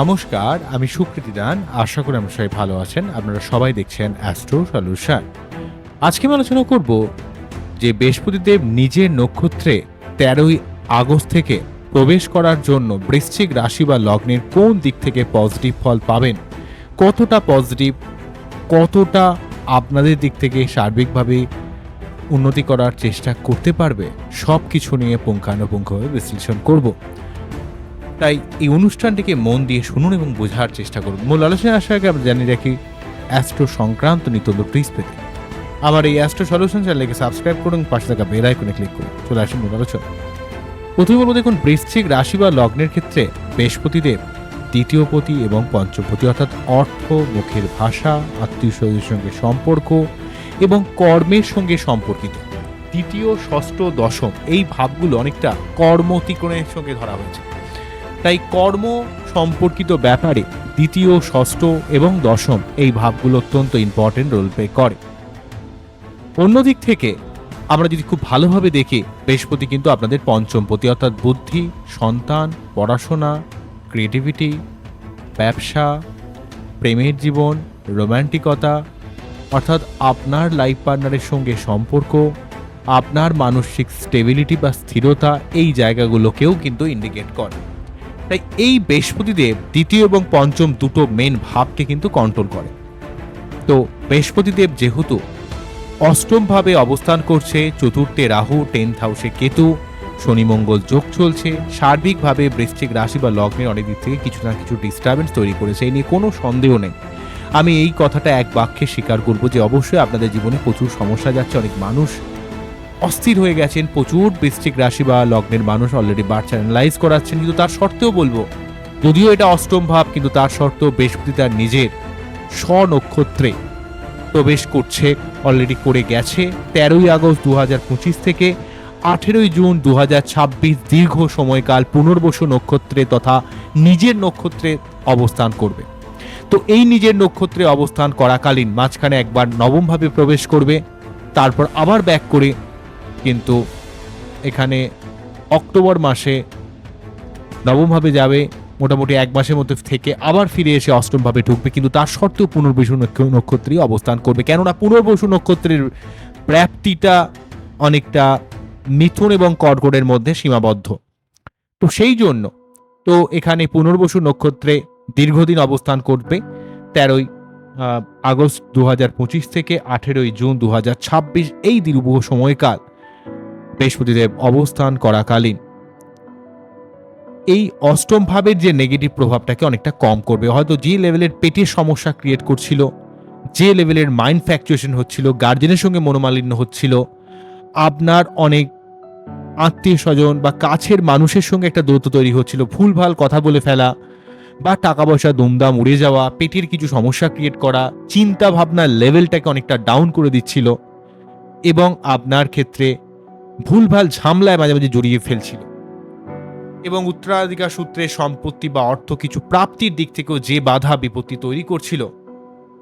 নমস্কার, আমি সুকৃতি দান। আশা করি আমরা সবাই ভালো আছেন। আপনারা সবাই দেখছেন অ্যাস্ট্রো সলিউশন আজকে আমি আলোচনা করব যে বৃহস্পতিদেব নিজের নক্ষত্রে তেরোই আগস্ট থেকে প্রবেশ করার জন্য বৃশ্চিক রাশি বা লগ্নের কোন দিক থেকে পজিটিভ ফল পাবেন? কতটা পজিটিভ কতটা আপনাদের দিক থেকে সার্বিকভাবে উন্নতি করার চেষ্টা করতে পারবে? সব কিছু নিয়ে পুঙ্খানুপুঙ্খভাবে বিশ্লেষণ করব। তাই এই অনুষ্ঠানটিকে মন দিয়ে শুনুন এবং বোঝার চেষ্টা করুন। মূল আলোচনায় আসার আগে আমরা জানিয়ে রাখি, অ্যাস্ট্রো সংক্রান্ত নিতন্দ প্লিজ পেতে। আমার এই অ্যাস্ট্রো সলিউশন চ্যানেলকে সাবস্ক্রাইব করুন, পাশে থাকা বেল আইকনে ক্লিক করুন। চলে আসুন মূল আলোচনা প্রথমে বলব, দেখুন, বৃশ্চিক রাশি বা লগ্নের ক্ষেত্রে বৃহস্পতিদেব দ্বিতীয় পতি এবং পঞ্চমপতি অর্থাৎ অর্থ, মুখের ভাষা, আত্মীয় স্বজনের সঙ্গে সম্পর্ক এবং কর্মের সঙ্গে সম্পর্কিত। তৃতীয় ষষ্ঠ, দশম, এই ভাবগুলো অনেকটা কর্মতিকোণের সঙ্গে ধরা হয়েছে। তাই কর্ম সম্পর্কিত ব্যাপারে দ্বিতীয়, ষষ্ঠ এবং দশম এই ভাবগুলো অত্যন্ত ইম্পর্টেন্ট রোল প্লে করে। অন্যদিক থেকে আমরা যদি খুব ভালোভাবে দেখি, বৃহস্পতি কিন্তু আপনাদের পঞ্চম পঞ্চমপতি অর্থাৎ বুদ্ধি, সন্তান, পড়াশোনা ক্রিয়েটিভিটি ব্যবসা, প্রেমের জীবন রোম্যান্টিকতা অর্থাৎ আপনার লাইফ পার্টনারের সঙ্গে সম্পর্ক, আপনার মানসিক স্টেবিলিটি বা স্থিরতা এই জায়গাগুলোকেও কিন্তু ইন্ডিকেট করে। তাই এই বৃহস্পতিদেব দ্বিতীয় এবং পঞ্চম দুটো মেন ভাবকে কিন্তু কন্ট্রোল করে। তো বৃহস্পতিদেব যেহেতু অষ্টম ভাবে অবস্থান করছে, চতুর্থে রাহু টেন্থ হাউসে কেতু, শনি মঙ্গল যোগ চলছে সার্বিকভাবে বৃশ্চিক রাশি বা লগ্নের অনেক দিক থেকে কিছু না কিছু ডিস্টারবেন্স তৈরি করেছে, এই নিয়ে কোনো সন্দেহ নেই। আমি এই কথাটা এক বাক্যে স্বীকার করব যে, অবশ্যই আপনাদের জীবনে প্রচুর সমস্যা যাচ্ছে, অনেক মানুষ অস্থির হয়ে গেছেন। প্রচুর বৃশ্চিক রাশি বা লগ্নের মানুষ অলরেডি বার চ্যানেলাইজ করাচ্ছেন, কিন্তু তার সত্ত্বেও বলব, যদিও এটা অষ্টম ভাব, কিন্তু তার সত্ত্বেও বৃহস্পতি তার নিজের স্বনক্ষত্রে প্রবেশ করছে অলরেডি করে গেছে। তেরোই আগস্ট দু থেকে আঠেরোই জুন দু হাজার ছাব্বিশ দীর্ঘ সময়কাল পুনর্বসু নক্ষত্রে তথা নিজের নক্ষত্রে অবস্থান করবে। তো এই নিজের নক্ষত্রে অবস্থান করাকালীন মাঝখানে একবার নবমভাবে প্রবেশ করবে, তারপর আবার ব্যাক করে কিন্তু এখানে অক্টোবর মাসে নবমভাবে যাবে, মোটামুটি এক মাসের মধ্যে থেকে আবার ফিরে এসে অষ্টমভাবে ঢুকবে, কিন্তু তার সত্ত্বেও পুনর্বসু নক্ষ- নক্ষত্রেই অবস্থান করবে। কেননা পুনর্বসু নক্ষত্রের প্রাপ্তিটা অনেকটা মিথুন এবং কর্কটের মধ্যে সীমাবদ্ধ। তো সেই জন্য তো এখানে পুনর্বসু নক্ষত্রে দীর্ঘদিন অবস্থান করবে, তেরোই আগস্ট দু থেকে আঠেরোই জুন দু এই দীর্ঘ সময়কাল। বৃহস্পতিদেব অবস্থান করাকালীন। এই অষ্টম ভাবের যে নেগেটিভ প্রভাবটাকে অনেকটা কম করবে। হয়তো যে লেভেলের পেটের সমস্যা ক্রিয়েট করছিল, যে লেভেলের মাইন্ড ফ্যাকচুয়েশন হচ্ছিল গার্জেনের সঙ্গে মনোমালিন্য হচ্ছিল, আপনার অনেক আত্মীয় স্বজন বা কাছের মানুষের সঙ্গে একটা দূরত্ব তৈরি হচ্ছিল, ভুলভাল কথা বলে ফেলা বা টাকা পয়সা দুমদাম, উড়ে যাওয়া, পেটের কিছু সমস্যা ক্রিয়েট করা চিন্তা ভাবনার লেভেলটাকে অনেকটা ডাউন করে দিচ্ছিল এবং আপনার ক্ষেত্রে ভুলভাল ঝামলায় মাঝে মাঝে জড়িয়ে ফেলছিল। এবং উত্তরাধিকার সূত্রে সম্পত্তি বা অর্থ কিছু প্রাপ্তির দিক থেকেও যে বাধা বিপত্তি তৈরি করছিল,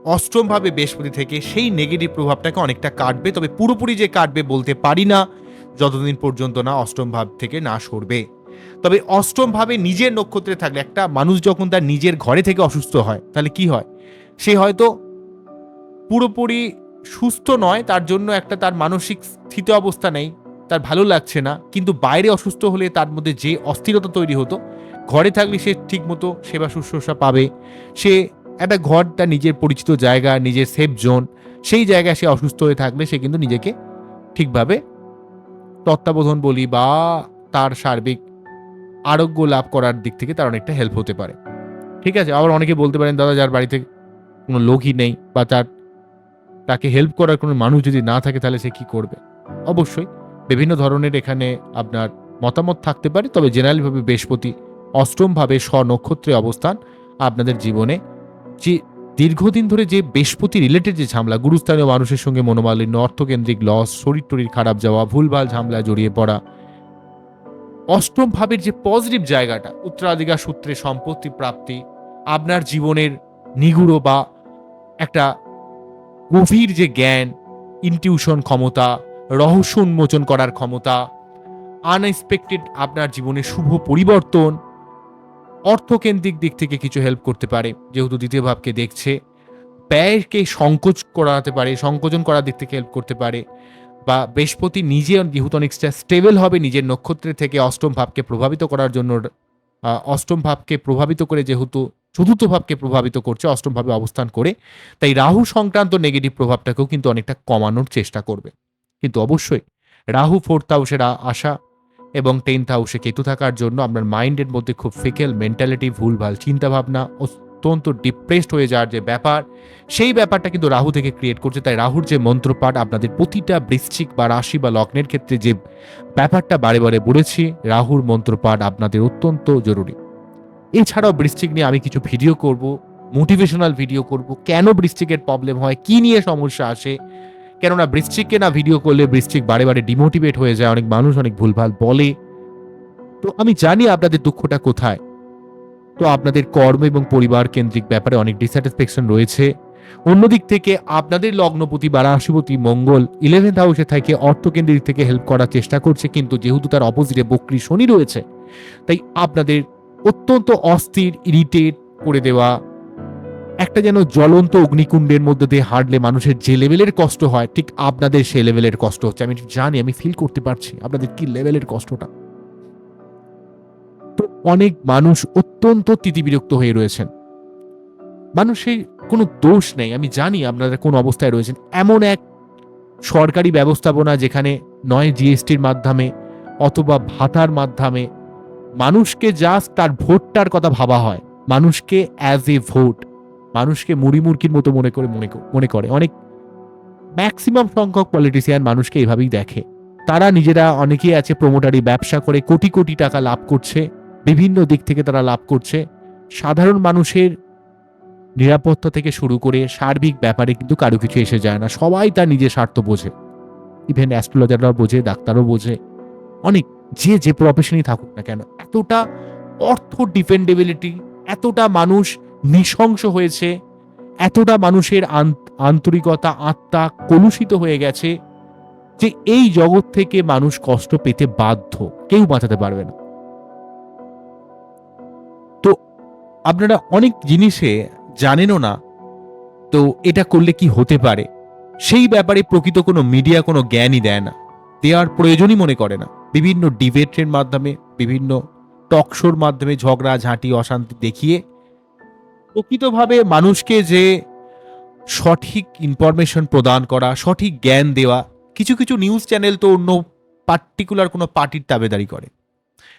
অষ্টমভাবে বৃহস্পতি থেকে সেই নেগেটিভ প্রভাবটাকে অনেকটা কাটবে, তবে পুরোপুরি যে কাটবে বলতে পারি না, যতদিন পর্যন্ত না অষ্টম ভাব থেকে না সরবে। তবে অষ্টম ভাবে নিজের নক্ষত্রে থাকলে একটা মানুষ যখন তার নিজের ঘরে থেকে অসুস্থ হয়, তাহলে কি হয়? সে হয়তো পুরোপুরি সুস্থ নয়, তার জন্য একটা তার মানসিক স্থিত অবস্থা নেই তার ভালো লাগছে না, কিন্তু বাইরে অসুস্থ হলে তার মধ্যে যে অস্থিরতা তৈরি হতো, ঘরে থাকলে সে ঠিকমতো সেবা শুশ্রূষা পাবে। সে একটা ঘর, তার নিজের পরিচিত জায়গা, নিজের সেফ জোন সেই জায়গায় সে অসুস্থ হয়ে থাকলে সে কিন্তু নিজেকে ঠিকভাবে তত্ত্বাবধান বলি বা তার সার্বিক আরোগ্য লাভ করার দিক থেকে তার অনেকটা হেল্প হতে পারে। ঠিক আছে? আবার অনেকে বলতে পারেন, দাদা, যার বাড়িতে কোনো লোকই নেই বা তার, তাকে হেল্প করার কোনো মানুষ যদি না থাকে তাহলে সে কি করবে? অবশ্যই। বিভিন্ন ধরনের এখানে আপনার মতামত থাকতে পারে, তবে জেনারেলভাবে বৃহস্পতি অষ্টমভাবে স্বনক্ষত্রে অবস্থান আপনাদের জীবনে। যে দীর্ঘদিন ধরে যে বৃহস্পতি রিলেটেড যে ঝামেলা, গুরুস্থানীয় মানুষের সঙ্গে মনোমালিন্য, অর্থকেন্দ্রিক লস শরীর টরির খারাপ যাওয়া, ভুলভাল ঝামেলায় জড়িয়ে পড়া অষ্টম ভাবের যে পজিটিভ জায়গাটা, উত্তরাধিকার সূত্রে সম্পত্তি প্রাপ্তি, আপনার জীবনের নিগুড়ো বা একটা গভীর যে জ্ঞান ইনটিউশন ক্ষমতা রহস্য উন্মোচন করার ক্ষমতা আনএক্সপেক্টেড আপনার জীবনে শুভ পরিবর্তন, অর্থকেন্দ্রিক দিক থেকে কিছু হেল্প করতে পারে, যেহেতু দ্বিতীয় ভাবকে দেখছে, ব্যয়কে সংকোচ করাতে পারে, সংকোচন করার দিক থেকে হেল্প করতে পারে, বা বৃহস্পতি নিজে যেহেতু অনেকটা স্টেবল হবে নিজের নক্ষত্রের থেকে অষ্টম ভাবকে প্রভাবিত করার জন্য অষ্টম ভাবকে প্রভাবিত করে যেহেতু চতুর্থ ভাবকে প্রভাবিত করছে, অষ্টম ভাবে অবস্থান করে, তাই রাহু সংক্রান্ত নেগেটিভ প্রভাবটাকেও কিন্তু অনেকটা কমানোর চেষ্টা করবে। কিন্তু অবশ্যই রাহু ফোর্থ হাউসের আ- আসা এবং টেন্থ হাউসে কেতু থাকার জন্য আপনার মাইন্ডের মধ্যে খুব ফিকেল মেন্টালিটি ভুলভাল চিন্তাভাবনা অত্যন্ত ডিপ্রেসড হয়ে যাওয়ার যে ব্যাপার, সেই ব্যাপারটা কিন্তু রাহু থেকে ক্রিয়েট করছে। তাই রাহুর যে মন্ত্রপাঠ আপনাদের প্রতিটা বৃশ্চিক বা রাশি বা লগ্নের ক্ষেত্রে যে ব্যাপারটা বারে বারে বলেছি, রাহুর মন্ত্রপাঠ আপনাদের অত্যন্ত জরুরি। এছাড়াও বৃশ্চিক নিয়ে আমি কিছু ভিডিও করব মোটিভেশনাল ভিডিও করব, কেন বৃশ্চিকের প্রবলেম হয়, কি নিয়ে সমস্যা আসে কেননা বৃশ্চিককে না ভিডিও করলে বৃশ্চিক বারে বারে ডিমোটিভেট হয়ে যায়, অনেক মানুষ অনেক ভুলভাল বলে। তো আমি জানি আপনাদের দুঃখটা কোথায়। তো আপনাদের কর্ম এবং পরিবার কেন্দ্রিক ব্যাপারে অনেক ডিস্যাটিসফ্যাকশন রয়েছে। অন্যদিক থেকে আপনাদের লগ্নপতি বা রাশিপতি মঙ্গল ইলেভেন্থ হাউসে থেকে অর্থকেন্দ্রিক থেকে হেল্প করার চেষ্টা করছে, কিন্তু যেহেতু তার অপোজিটে বক্রি শনি রয়েছে, তাই আপনাদের অত্যন্ত অস্থির ইরিটেট করে দেওয়া একটা যেন জ্বলন্ত অগ্নিকুণ্ডের মধ্যে দিয়ে হাঁটলে মানুষের যে লেভেলের কষ্ট হয়, ঠিক আপনাদের সে লেভেলের কষ্ট হচ্ছে। আমি জানি, আমি ফিল করতে পারছি আপনাদের কি লেভেলের কষ্টটা। তো অনেক মানুষ অত্যন্ত তিতিবিরক্ত হয়ে রয়েছেন। মানুষের কোনো দোষ নেই, আমি জানি আপনারা কোন অবস্থায় রয়েছেন। এমন এক সরকারি ব্যবস্থাপনা যেখানে নয় জিএসটির মাধ্যমে অথবা ভাতার মাধ্যমে মানুষকে জাস্ট তার ভোটটার কথা ভাবা হয়। মানুষকে অ্যাজ এ ভোট মানুষকে মুড়ি মুরকির মতো মনে করে, মনে মনে করে। অনেক ম্যাক্সিমাম সংখ্যক পলিটিশিয়ান মানুষকে এভাবেই দেখে। তারা নিজেরা অনেকেই আছে প্রমোটারি ব্যবসা করে কোটি কোটি টাকা লাভ করছে, বিভিন্ন দিক থেকে তারা লাভ করছে। সাধারণ মানুষের নিরাপত্তা থেকে শুরু করে সার্বিক ব্যাপারে কিন্তু কারও কিছু এসে যায় না। সবাই তার নিজের স্বার্থ বোঝে। ইভেন অ্যাস্ট্রোলজাররাও বোঝে, ডাক্তারও বোঝে। অনেক, যে যে প্রফেশনই থাকুক না কেন, এতটা অর্থ ডিপেন্ডেবিলিটি এতটা মানুষ নৃশংস হয়েছে, এতটা মানুষের আন্তরিকতা, আত্মা কলুষিত হয়ে গেছে যে এই জগৎ থেকে মানুষ কষ্ট পেতে বাধ্য। কেউ বাঁচাতে পারবে না। তো আপনারা অনেক জিনিসে জানেনও না, তো এটা করলে কি হতে পারে? সেই ব্যাপারে প্রকৃত কোনো মিডিয়া কোনো জ্ঞানই দেয় না। দেওয়ার প্রয়োজনই মনে করে না। বিভিন্ন ডিবেটের মাধ্যমে, বিভিন্ন টকশোর মাধ্যমে ঝগড়া, ঝাঁটি, অশান্তি দেখিয়ে প্রকৃতভাবে মানুষকে যে সঠিক ইনফরমেশন প্রদান করা, সঠিক জ্ঞান দেওয়া, কিছু কিছু নিউজ চ্যানেল তো অন্য পার্টিকুলার কোনো পার্টির তাবেদারি করে।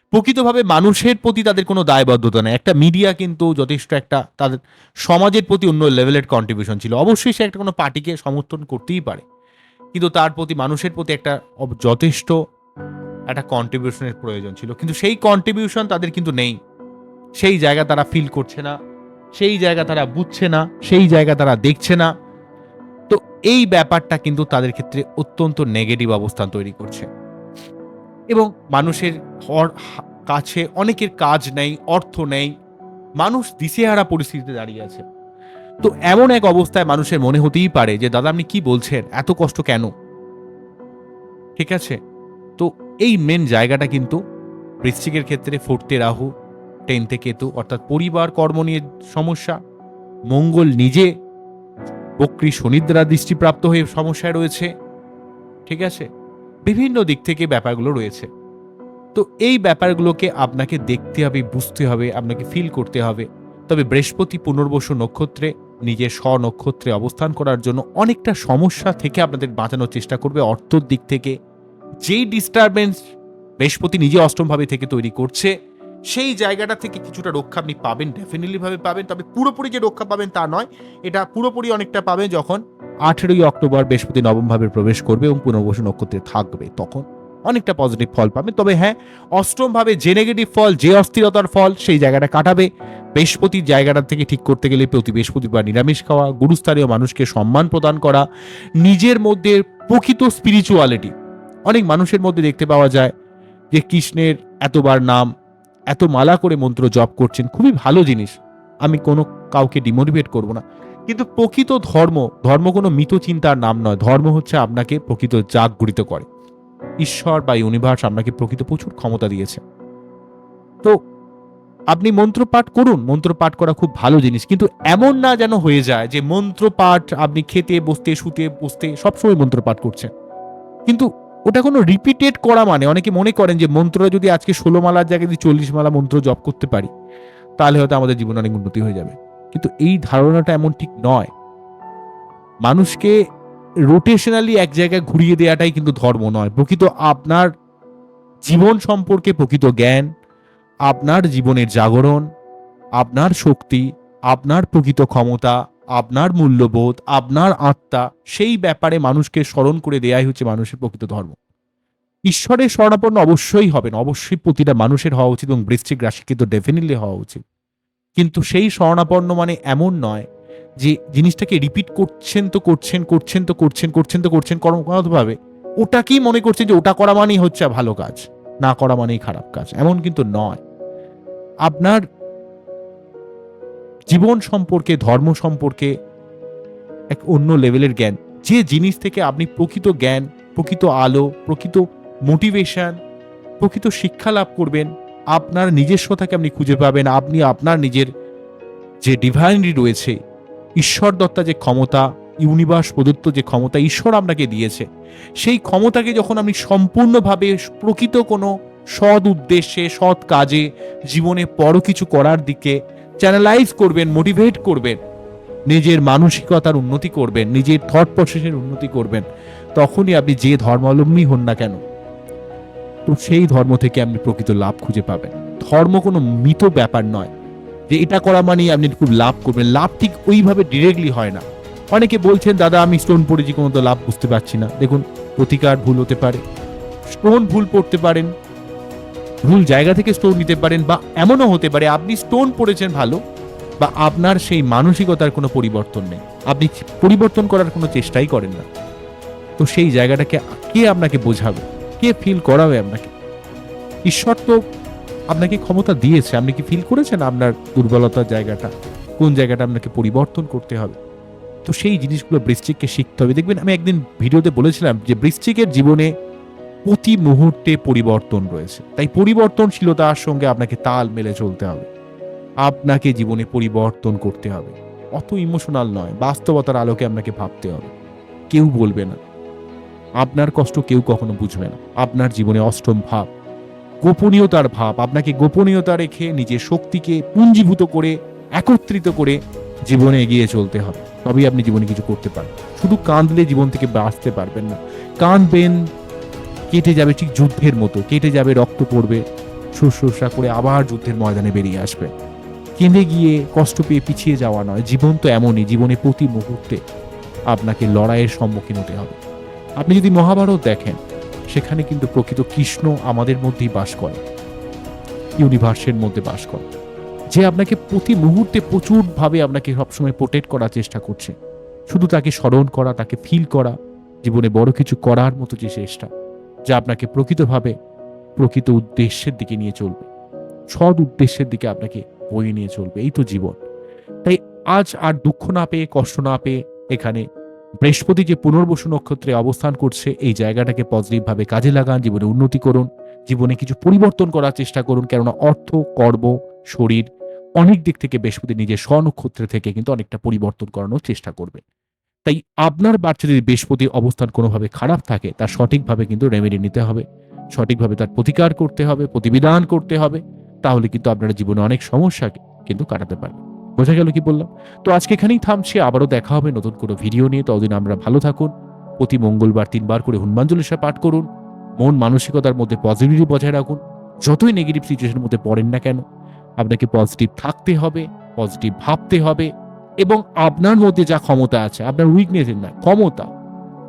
প্রকৃতভাবে মানুষের প্রতি তাদের কোনো দায়বদ্ধতা নেই। একটা মিডিয়া কিন্তু যথেষ্ট একটা তাদের সমাজের প্রতি অন্য লেভেলের কন্ট্রিবিউশন ছিল। অবশ্যই সে একটা কোনো পার্টিকে সমর্থন করতেই পারে। কিন্তু তার প্রতি মানুষের প্রতি একটা যথেষ্ট একটা কন্ট্রিবিউশনের প্রয়োজন ছিল। কিন্তু সেই কন্ট্রিবিউশন তাদের কিন্তু নেই। সেই জায়গা তারা ফিল করছে না। সেই জায়গা তারা বুঝছে না, সেই জায়গা তারা দেখছে না। তো এই ব্যাপারটা কিন্তু তাদের ক্ষেত্রে অত্যন্ত নেগেটিভ অবস্থান তৈরি করছে। এবং মানুষের কাছে অনেকের কাজ নেই, অর্থ নেই, মানুষ দিশেহারা পরিস্থিতিতে দাঁড়িয়ে আছে। তো এমন এক অবস্থায় মানুষের মনে হতেই পারে যে, দাদা, আপনি কি বলছেন? এত কষ্ট কেন? ঠিক আছে? তো এই মেন জায়গাটা কিন্তু বৃশ্চিকের ক্ষেত্রে, ফোর্থে রাহু টেনতে কেতু অর্থাৎ পরিবার, কর্ম নিয়ে সমস্যা। মঙ্গল নিজে বক্রী শনির দ্বারা দৃষ্টিপ্রাপ্ত হয়ে সমস্যায় রয়েছে। ঠিক আছে? বিভিন্ন দিক থেকে ব্যাপারগুলো রয়েছে। তো এই ব্যাপারগুলোকে আপনাকে দেখতে হবে, বুঝতে হবে, আপনাকে ফিল করতে হবে। তবে বৃহস্পতি পুনর্বসু নক্ষত্রে, নিজের স্বনক্ষত্রে অবস্থান করার জন্য অনেকটা সমস্যা থেকে আপনাদের বাঁচানোর চেষ্টা করবে অর্থর দিক থেকে। যেই ডিস্টারবেন্স বৃহস্পতি নিজে অষ্টমভাবে থেকে তৈরি করছে সেই জায়গাটা থেকে কিছুটা রক্ষা আপনি পাবেন ডেফিনেটলি ভাবে পাবেন। তবে পুরোপুরি যে রক্ষা পাবেন তা নয়। এটা পুরোপুরি অনেকটা পাবেন যখন আঠেরোই অক্টোবর বৃহস্পতি নবমভাবে প্রবেশ করবে এবং পুনর্বসু নক্ষত্রে থাকবে তখন। অনেকটা পজিটিভ ফল পাবেন। তবে হ্যাঁ অষ্টমভাবে যে নেগেটিভ ফল, যে অস্থিরতার ফল, সেই জায়গাটা কাটাবে। বৃহস্পতির জায়গাটা থেকে ঠিক করতে গেলে প্রতি বৃহস্পতিবার নিরামিষ খাওয়া, গুরুস্থানীয় মানুষকে সম্মান প্রদান করা, নিজের মধ্যে প্রকৃত স্পিরিচুয়ালিটি অনেক মানুষের মধ্যে দেখতে পাওয়া যায় যে কৃষ্ণের এতবার নাম এত মালা করে মন্ত্র জপ করছেন, খুবই ভালো জিনিস। আমি কোনো কাউকে ডিমোটিভেট করব না। কিন্তু প্রকৃত ধর্ম ধর্ম কোনো মিত চিন্তার নাম নয়। ধর্ম হচ্ছে আপনাকে প্রকৃত জাগরিত করে। ঈশ্বর বা ইউনিভার্স আপনাকে প্রকৃত প্রচুর ক্ষমতা দিয়েছে। তো আপনি মন্ত্র পাঠ করুন। মন্ত্র পাঠ করা খুব ভালো জিনিস। কিন্তু এমন না যেন হয়ে যায় যে মন্ত্র পাঠ আপনি খেতে, বসতে, শুতে, বসতে সবসময় মন্ত্র পাঠ করছেন। কিন্তু ওটা কোনো রিপিটেড করা মানে। অনেকে মনে করেন যে মন্ত্রটা যদি আজকে ষোলো মালার জায়গায় যদি চল্লিশ মালা মন্ত্র জপ করতে পারি, তাহলে হয়তো আমাদের জীবনে অনেক উন্নতি হয়ে যাবে। কিন্তু এই ধারণাটা এমন ঠিক নয়। মানুষকে রোটেশনালি এক জায়গায় ঘুরিয়ে দেওয়াটাই কিন্তু ধর্ম নয়। প্রকৃত আপনার জীবন সম্পর্কে প্রকৃত জ্ঞান, আপনার জীবনের জাগরণ, আপনার শক্তি, আপনার প্রকৃত ক্ষমতা আপনার মূল্যবোধ, আপনার আত্মা, সেই ব্যাপারে মানুষকে স্মরণ করে দেয়াই হচ্ছে মানুষের প্রকৃত ধর্ম। ঈশ্বরের স্মরণাপন্ন অবশ্যই হবেন, অবশ্যই প্রতিটা মানুষের হওয়া উচিত এবং বৃশ্চিক রাশিকে তো ডেফিনেটলি হওয়া উচিত। কিন্তু সেই স্মরণাপন্ন মানে এমন নয় যে জিনিসটাকে রিপিট করছেন তো করছেন করছেন তো করছেন করছেন তো করছেন কর্মগতভাবে ওটাকেই মনে করছেন যে ওটা করা মানেই হচ্ছে ভালো কাজ, না করা মানেই খারাপ কাজ। এমন কিন্তু নয়। আপনার জীবন সম্পর্কে, ধর্ম সম্পর্কে এক অন্য লেভেলের জ্ঞান। যে জিনিস থেকে আপনি প্রকৃত জ্ঞান, প্রকৃত আলো, প্রকৃত মোটিভেশন, প্রকৃত শিক্ষা লাভ করবেন, আপনার নিজস্বতাকে আপনি খুঁজে পাবেন, আপনি আপনার নিজের যে ডিভাইনরি রয়েছে, ঈশ্বর দত্তা যে ক্ষমতা ইউনিভার্স প্রদত্ত যে ক্ষমতা ঈশ্বর আপনাকে দিয়েছে, সেই ক্ষমতাকে যখন আপনি সম্পূর্ণভাবে প্রকৃত কোনো সৎ উদ্দেশ্যে, সৎ কাজে, জীবনে বড় কিছু করার দিকে চ্যানেলাইজ করবেন মোটিভেট করবেন, নিজের মানসিকতার উন্নতি করবেন, নিজের থট প্রসেসের উন্নতি করবেন, তখনই আপনি যে ধর্মাবলম্বী হন না কেন, তো সেই ধর্ম থেকে আপনি প্রকৃত লাভ খুঁজে পাবেন। ধর্ম কোনো মৃত ব্যাপার নয়, যে এটা করা মানেই আপনি খুব লাভ করবেন। লাভ ঠিক ওইভাবে ডিরেক্টলি হয় না। অনেকে বলছেন, দাদা, আমি স্টোন পড়েছি, কোনো তো লাভ বুঝতে পারছি না। দেখুন, প্রতিকার ভুল হতে পারে স্টোন ভুল পড়তে পারেন ভুল জায়গা থেকে স্টোন নিতে পারেন বা এমনও হতে পারে আপনি স্টোন পড়েছেন ভালো বা আপনার সেই মানসিকতার কোনো পরিবর্তন নেই। আপনি পরিবর্তন করার কোনো চেষ্টাই করেন না। তো সেই জায়গাটাকে কে আপনাকে বোঝাবে? কে ফিল করাবে আপনাকে? ঈশ্বর তো আপনাকে ক্ষমতা দিয়েছে। আপনি কি ফিল করেছেন আপনার দুর্বলতার জায়গাটা? কোন জায়গাটা আপনাকে পরিবর্তন করতে হবে? তো সেই জিনিসগুলো বৃশ্চিককে শিখতে হবে। দেখবেন আমি একদিন ভিডিওতে বলেছিলাম যে বৃশ্চিকের জীবনে প্রতি মুহূর্তে পরিবর্তন রয়েছে। তাই পরিবর্তনশীলতার সঙ্গে আপনাকে তাল মেলে চলতে হবে। আপনাকে জীবনে পরিবর্তন করতে হবে। অত ইমোশনাল নয়, বাস্তবতার আলোকে আপনাকে ভাবতে হবে। কেউ বলবে না। আপনার কষ্ট কেউ কখনো বুঝবে না। আপনার জীবনে অষ্টম ভাব, গোপনীয়তার ভাব, আপনাকে গোপনীয়তা রেখে নিজের শক্তিকে পুঞ্জীভূত করে, একত্রিত করে জীবনে এগিয়ে চলতে হবে। তবেই আপনি জীবনে কিছু করতে পারবেন। শুধু কাঁদলে জীবন থেকে বাঁচতে পারবেন না। কাঁদবেন কেটে যাবে ঠিক যুদ্ধের মতো, কেটে যাবে, রক্ত পড়বে, শুশ্রূষা করে আবার যুদ্ধের ময়দানে বেরিয়ে আসবে। কেঁদে গিয়ে কষ্ট পেয়ে পিছিয়ে যাওয়া নয়, জীবন তো এমনই, জীবনে প্রতি মুহূর্তে আপনাকে লড়াইয়ের সম্মুখীন হতে হবে। আপনি যদি মহাভারত দেখেন, সেখানে কিন্তু প্রকৃত কৃষ্ণ আমাদের মধ্যেই বাস করে, ইউনিভার্সের মধ্যে বাস করে, যে আপনাকে প্রতি মুহূর্তে প্রচুরভাবে আপনাকে সবসময় প্রোটেক্ট করার চেষ্টা করছে। শুধু তাকে স্মরণ করা, তাকে ফিল করা, জীবনে বড় কিছু করার মতো যে চেষ্টা যা আপনাকে প্রকৃতভাবে, প্রকৃত উদ্দেশ্যের দিকে নিয়ে চলবে। সৎ উদ্দেশ্যের দিকে আপনাকে বয়ে নিয়ে চলবে। এই তো জীবন। তাই আজ আর দুঃখ না পেয়ে, কষ্ট না পেয়ে এখানে বৃহস্পতি যে পুনর্বসু নক্ষত্রে অবস্থান করছে, এই জায়গাটাকে পজিটিভভাবে কাজে লাগান, জীবনে উন্নতি করুন, জীবনে কিছু পরিবর্তন করার চেষ্টা করুন, কেননা অর্থ, কর্ম, শরীর অনেক দিক থেকে বৃহস্পতি নিজের স্বনক্ষত্রে থেকে কিন্তু অনেকটা পরিবর্তন করানোর চেষ্টা করবে। তাই আপনার বাচ্চা যদি বৃহস্পতির অবস্থান কোনোভাবে খারাপ থাকে, তার সঠিকভাবে কিন্তু রেমেডি নিতে হবে। সঠিকভাবে তার প্রতিকার করতে হবে, প্রতিবিধান করতে হবে, তাহলে কিন্তু আপনারা জীবনে অনেক সমস্যাকে কিন্তু কাটাতে পারবেন বোঝা গেল কি বললাম? তো আজকে এখানেই থামছি, আবারও দেখা হবে নতুন কোনো ভিডিও নিয়ে। ততদিন আমরা ভালো থাকুন, প্রতি মঙ্গলবার তিনবার করে হনুমান চল্লিশা পাঠ করুন, মন মানসিকতার মধ্যে পজিটিভিটি বজায় রাখুন। যতই নেগেটিভ সিচুয়েশনের মধ্যে পড়েন না কেন, আপনাকে পজিটিভ থাকতে হবে পজিটিভ ভাবতে হবে এবং আপনার মধ্যে যা ক্ষমতা আছে, আপনার উইকনেস না, ক্ষমতা,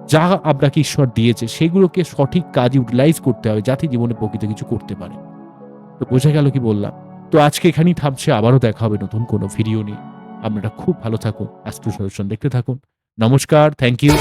যা আপনাকে ঈশ্বর দিয়েছে, সেগুলোকে সঠিক কাজে ইউটিলাইজ করতে হবে যাতে জীবনে প্রকৃত কিছু করতে পারে। তো বোঝা গেল কি বললাম? তো আজকে এখানেই থামছে, আবারও দেখা হবে নতুন কোনো ভিডিও নিয়ে। আপনারা খুব ভালো থাকুন অ্যাস্ট্রো সলিউশন দেখতে থাকুন। নমস্কার থ্যাংক ইউ